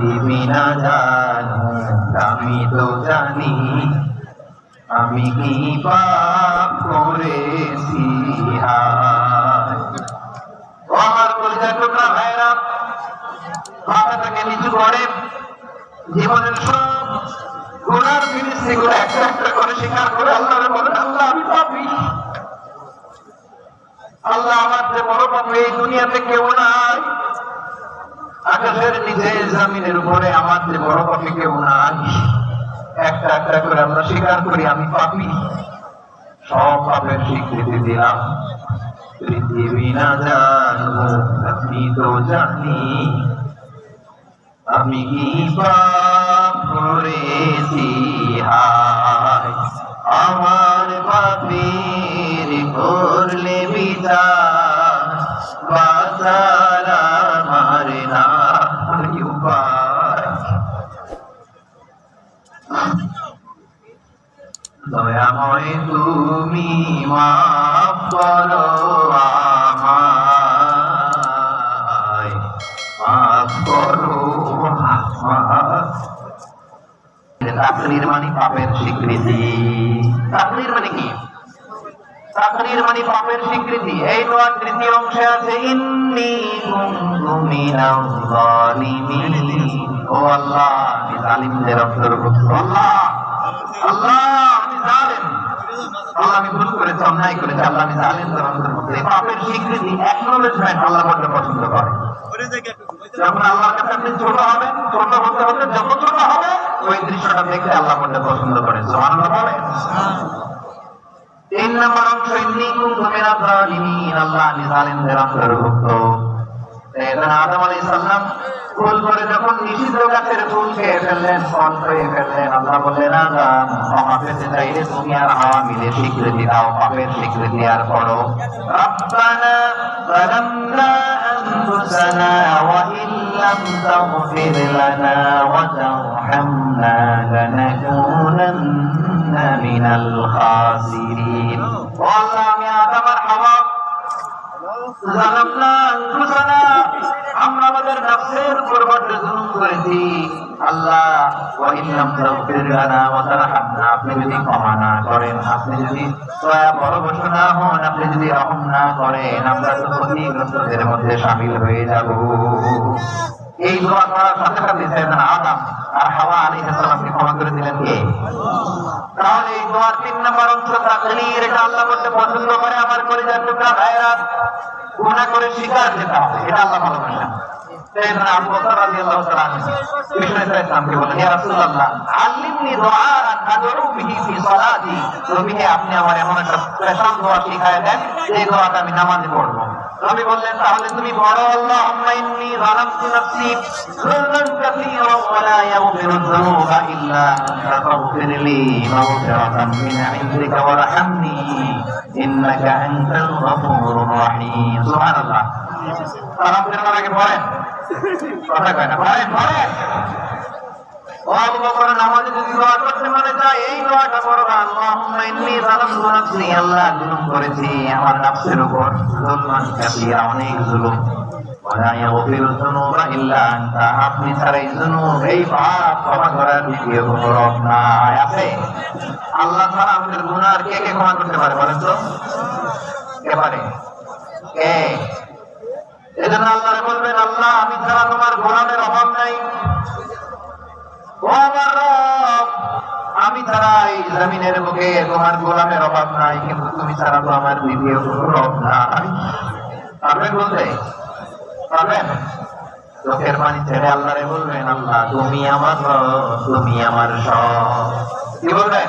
দিবি না জানো, আমি তো জানি। আমি কি পাপ করেছি আমার কলিজার টুকরা ভাইরা মাথাটাকে নিচু করে। জীবনের সব গুণার জিনিস সেগুলো একটা একটা করে স্বীকার করে আল্লাহরে বলেন আল্লাহ, আমি পাপি। আল্লাহ আমার যে বড় পাপি এই দুনিয়াতে কেউ নাই। আকাশের নিচে জামিনের উপরে আমার যে বড় পাপি কেউ নাই, একটা একটা করে আমরা স্বীকার করি, আমি পাপি। সব পাপের স্বীকৃতি দিলাম। পৃথিবী না জানো আপনি তো জানি আমি কি পাপ তাকরির মানে পাপের স্বীকৃতি। তাকরির মানে কি? তাকরির মানে পাপের স্বীকৃতি। এই দোয়ার তৃতীয় অংশে আছে, ইন্নি কুনতু জালিমিন ও আল্লাহ আমি জালিমদের অন্তর্ভুক্ত। আল্লাহ আল্লাহ আমি জালিম। আল্লাহ, আমি ভুল করেছি, অন্যায় করেছি। আল্লাহ, আমি জালিমদের অন্তর্ভুক্ত। পাপের স্বীকৃতি অ্যাকনোলেজমেন্ট আল্লাহ পছন্দ করে। যখন আল্লাহর কাছে আপনি ছোট হবেন, ছোট হতে হতে যত ছোট হবে ওই দৃশ্যটা দেখতে আল্লাহ বড্ড পছন্দ করে সুবহানাল্লাহ বলেন তিন নম্বর অংশ ইন্নি কুনতু মিনাজ জালিমিন আল্লাহ আমি জালিমদের অন্তর্ভুক্ত সাইয়েদনা আদম আলাইহিস সালাম ভুল করে যখন নিষিদ্ধ গাছের ফুল খেয়ে ফেললেন ফল খেয়ে ফেললেন আল্লাহ বললেন আদম ক্ষমা পেতে চাইলে তুমি আর হাওয়া মিলে স্বীকৃতি দাও পাপের স্বীকৃতি আর করো রব্বানা ظلمنا أنفسنا وإن لم تغفر لنا وترحمنا لنكونن من الخاسرين والله আমি আদম আর হাওয়া জালামনা আনফুসানা আমরা আমাদের নফসের উপর বড্ড জুলুম করেছি আল্লাহ ওয়া ইন লাম তাগফির লানা ওয়া তারহামনা আপনি যদি ক্ষমা না করেন আপনি যদি দয়া পরবশ না হন আপনি যদি রহম না করেন আমরা তো ক্ষতিগ্রস্তদের মধ্যে শামিল হয়ে যাব এই দোয়া করার সাথে সাথে সাইয়েদনা আদম আর হাওয়া আলাইহিস সালামকে ক্ষমা করে দিলেন কে? তাহলে এই দোয়ার তিন নম্বর অংশ তাকলির, এটা আল্লাহ বলতে পছন্দ করে, আমার কলিজার টুকরা ভাইরা গুণা করে স্বীকার যেতে হবে, এটা আল্লাহ ভালোবাসেন হে আপনি আমার এমন একটা স্পেশাল দোয়া শিখায় দেন, যে দোয়াটা আমি নামাজে পড়ব। নবী বললেন, তাহলে তুমি বড় আল্লাহুম্মা ইন্নী যালামতু নাফসি, যুলমান কাসীরা ওয়া লা ইয়াগফিরু ইল্লা আনতা, ফাগফির মিন ইনদিকা ওয়ারহামনি ইন্নাকা আনতাল রহিম। সুবহানাল্লাহ। ফেরানোর আগে পড়েন। কথা কয় না, পড়েন পড়েন। ও আবু বকর নামাজে যদি দোয়া করতে মনে চায় এই দোয়াটা করবা আল্লাহুম্মা ইন্নী যালামতু নাফসি আল্লাহ জুলুম করেছি আমার নফসের উপর জুলমান কাসীরা অনেক জুলুম। ওয়ালা ইয়াগফিরু যুনুবা ইল্লা আনতা আপনি ছাড়া এই জুনুব এই পাপ ক্ষমা করার দ্বিতীয় কোনো রব নাই আছে? আল্লাহ ছাড়া আমাদের গুনাহ কে কে ক্ষমা করতে পারে বলেন তো? কে পারে? কে? এজন্য আল্লাহ বলবেন আল্লাহ আমি ছাড়া তোমার গোলামের অভাব নাই। ও আমার রব, আমি ছাড়া এই জমিনের বুকে তোমার গোলামের অভাব নাই, কিন্তু তুমি ছাড়া তো আমার দ্বিতীয় অভাব নাই। পারবেন বলতে? পারবেন? চোখের পানি ছেড়ে আল্লাহরে বলবেন, আল্লাহ, তুমি আমার তুমি আমার সব। কি বলবেন?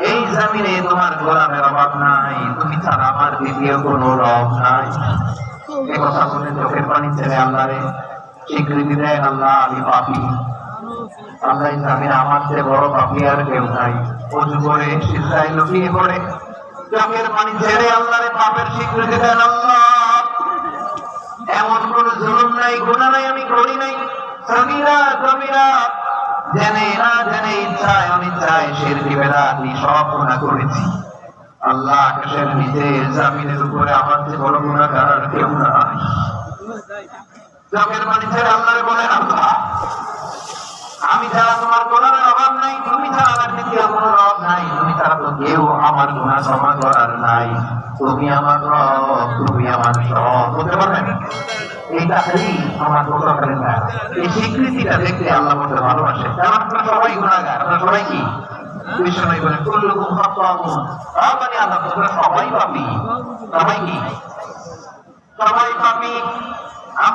এই জমিনে তোমার গোলামের অভাব নাই। তুমি ছাড়া আমার দ্বিতীয় কোনো রব নাই। এ কথা বলে চোখের পানি ছেড়ে আল্লাহরে। স্বীকৃতি দেন আল্লাহ, আমি পাপি। আল্লাহ জামিন আমার চেয়ে বড় পাপি আর কেউ নাই। অজু করে, সিজদায় লুটিয়ে পড়ে। চোখের পানি ছেড়ে আল্লাহরে পাপের স্বীকৃতি দেন আল্লাহ। এমন কোন জুলুম নাই গুণা নাই, আমি করি নাই। সমিরা সমিরা জেনে না জেনে ইচ্ছায় অনিচ্ছায় শিরকি বেদাতি সব গুণা করেছি। আল্লাহ আকাশের নিচে জামিনের উপরে আমার যে বড় গুণাগার আর কেউ নাই। পানি ছেড়ে আল্লাহরে বলে আল্লাহ, আমি ছাড়া তোমার কোরআনের অভাব নাই, তুমি ছাড়া আমার দ্বিতীয় কোনো রব নাই, তুমি ছাড়া তো কেউ আমার গুণা ক্ষমা করার নাই। তুমি আমার রব, তুমি আমার সব। বলতে পারবেন? এই আমার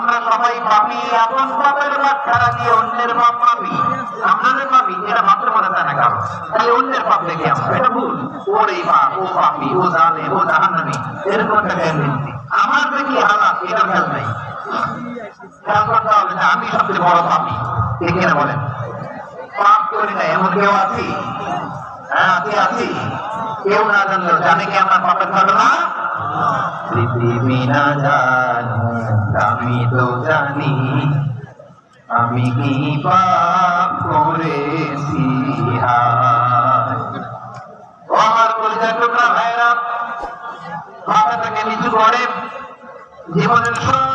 কারণ সবাই পাপি। আপন পাপের বাচ্চারা দিয়ে অন্যের পাপ। পাপি যে পাপি এরা মাত্র মনে হয় না কারও। তাই অন্যের পাপ দেখে আমরা। এটা ভুল। ওর এই পাপ, ও পাপি, ও জানে ও জাহান্নামি। এরকম একটা জ্ঞান আমার কি হালাত এটা খেয়াল নাই। আমি সবচেয়ে বড় পাপি কিনা বলেন পাপ করি না এমন কেউ আছি হ্যাঁ আছি আছি কেউ না জানে কি আমার পাপের ঘটনা পৃথিবী না আমি তো জানি আমি কি পাপ করেছি আমার কলিজার টুকরা ভাইরা মাথাটাকে নিচু করে জীবনের সব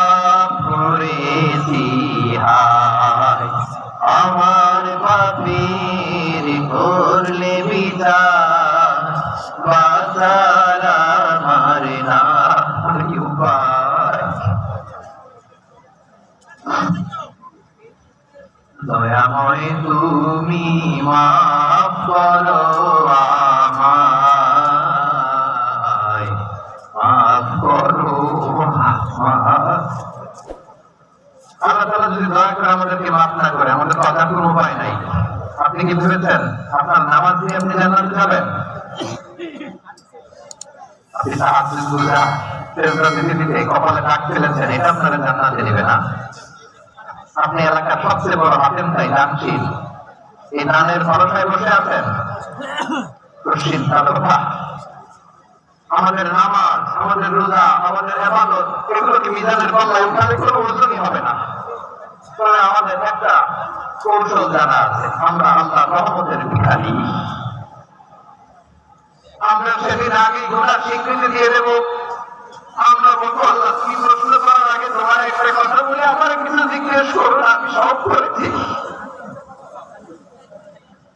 আমার পাপের করলে আপনি এলাকার সবচেয়ে বড় হাতেম তাই দানশীল এই দানের ভরসায় বসে আছেন আমাদের নামাজ আমাদের রোজা আমাদের এবাদত এগুলো মিজানের পাল্লায় উঠালে কোনো ওজনই হবে না তবে আমাদের একটা কৌশল জানা আছে। আমরা আল্লাহ রহমতের ভিখারি। আমরা সেদিন আগেই গোটা স্বীকৃতি দিয়ে দেব। আমরা বলব, আল্লাহ, কি প্রশ্ন করার আগে তোমার একটা কথা বলে, আমার কিছু জিজ্ঞেস করুন আমি সব করেছি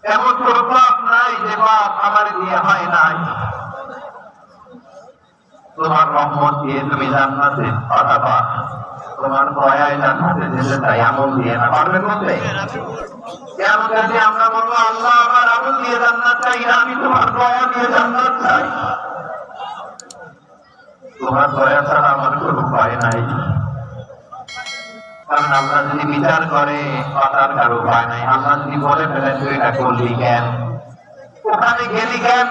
এমন কোন পাপ নাই যে পাপ আমার দিয়ে হয় নাই। তোমার রহমত দিয়ে তুমি জান্নাতে অথবা তোমার আমরা আমার তোমার দয়া ছাড়া আমার কোনো উপায় নাই। কারণ আল্লাহ যদি বিচার করে পাতার কারও উপায় নাই। আমরা যদি বলে ফেলে, তুই এটা করলি কেন? ওখানে গেলি কেন?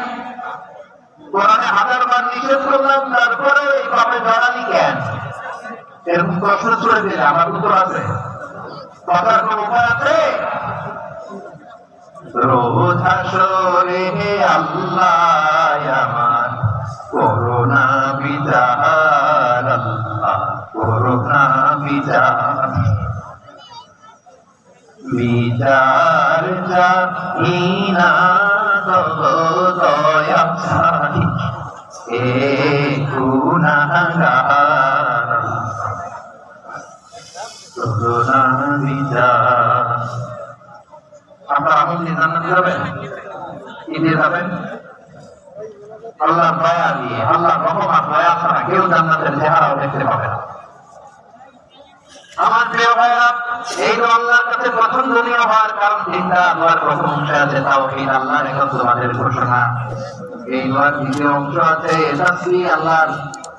হাজার বার নিষেধ করলাম তারপরে এই পাপে কেন? এরকম প্রশ্ন ছুড়ে দিলে আমার উত্তর আছে। কথার কোন উপায় আছে? আল্লাহ করোনা বিচার করোনা বিচার। বিচার দয়া চাহি এ গুনাহগার বিচার আপনার আমল দিয়ে জান্নাতে যাবেন? কি দিয়ে যাবেন? আল্লাহ দয়া দিয়ে আল্লাহ রহমান দয়া ছাড়া কেউ জান্নাতের চেহারাও দেখতে পাবে না। আমার প্রিয় ভাইরা, এই আল্লাহর কাছে পছন্দনীয় হওয়ার কারণ তিনটা দোয়ার প্রথম অংশ আছে, তাওহীদ আল্লাহর একত্ববাদের ঘোষণা। এই দোয়ার দ্বিতীয় অংশ আছে, তাসবিহ আল্লাহর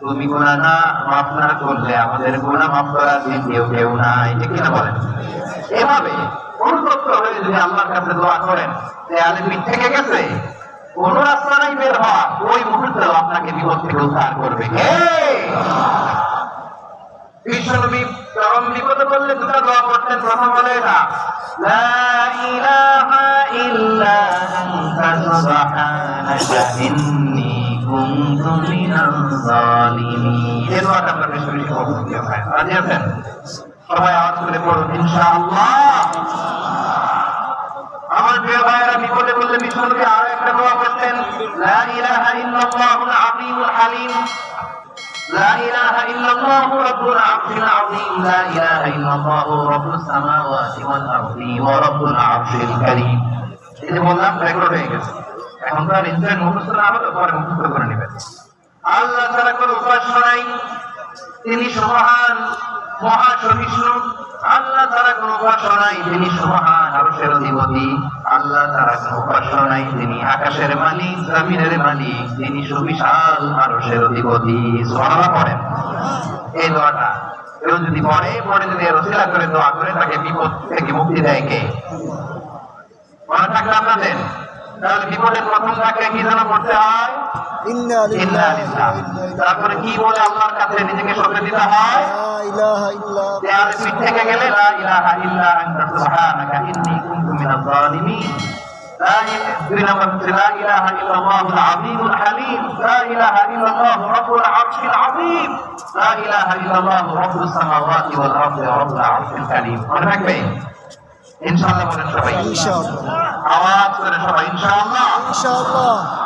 তুমি গুণা না মাফ না করলে আমাদের গুণা মাফ করার দ্বিতীয় কেউ কেউ নাই, ঠিক কিনা বলেন? এভাবে হয়ে যদি আল্লাহর কাছে দোয়া করেন, যে থেকে গেছে, কোন রাস্তা নাই বের হওয়া, ওই মুহূর্তে আপনাকে বিপদ থেকে উদ্ধার করবে চরম দুটা দোয়া করতেন প্রথম হলো এটা লা ইলাহা ইল্লা আনতা, সুবহানাকা ইন্নী কুনতু মিনাজ জালিমিন এই দোয়াটা আমরা বেশি বেশি করব ভাই রাজি আছেন সবাই আওয়াজ করে পড়ুন ইনশাআল্লাহ আমার প্রিয় ভাইয়েরা বিপদে বললে বিশ্বনবী আরো একটা দোয়া করতেন লা ইলাহা ইল্লাল্লাহুল আযীমুল হালিম لا إله إلا الله رب العرش العظيم لا إله إلا الله رب السماوات والأرض ورب العرش الكريم এই যে বললাম রেকর্ড হয়ে গেছে এখন তো আর ইন্টারনেট মুখস্থ না হলে পরে করে নেবেন আল্লাহ ছাড়া কোনো উপাস্য নাই। তিনি সমাহান মহাসহিষ্ণু আল্লাহ ছাড়া কোনো উপাস্য তিনি সমাহান আরশের অধিপতি। আল্লাহ ছাড়া কোনো উপাস্য তিনি আকাশের মালিক, জমিনের মালিক। তিনি সুবিশাল আরশের অধিপতি। সুবহানাল্লাহ পড়েন। এই দোয়াটা। কেউ যদি পড়ে পড়ে যদি রসিলা করে দোয়া করে, তাকে বিপদ থেকে মুক্তি দেয় কে? মনে থাকলে আপনাদের? তার বিপদের প্রথম তাকে কি যেন করতে তারপরে কি বলে আল্লাহর কাছে নিজেকে সঁপে দিতে হয়? থেকে গেলে দুই নম্বর হচ্ছে লা ইলাহা ইল্লাল্লাহুল আযীমুল হালিম। লা ইলাহা ইল্লাল্লাহু রাব্বুল আরশিল আযীম। মনে রাখবে? ইনশাআল্লাহ বলেন সবাই। ইনশাআল্লাহ। আওয়াজ করে সবাই ইনশাআল্লাহ। ইনশাআল্লাহ।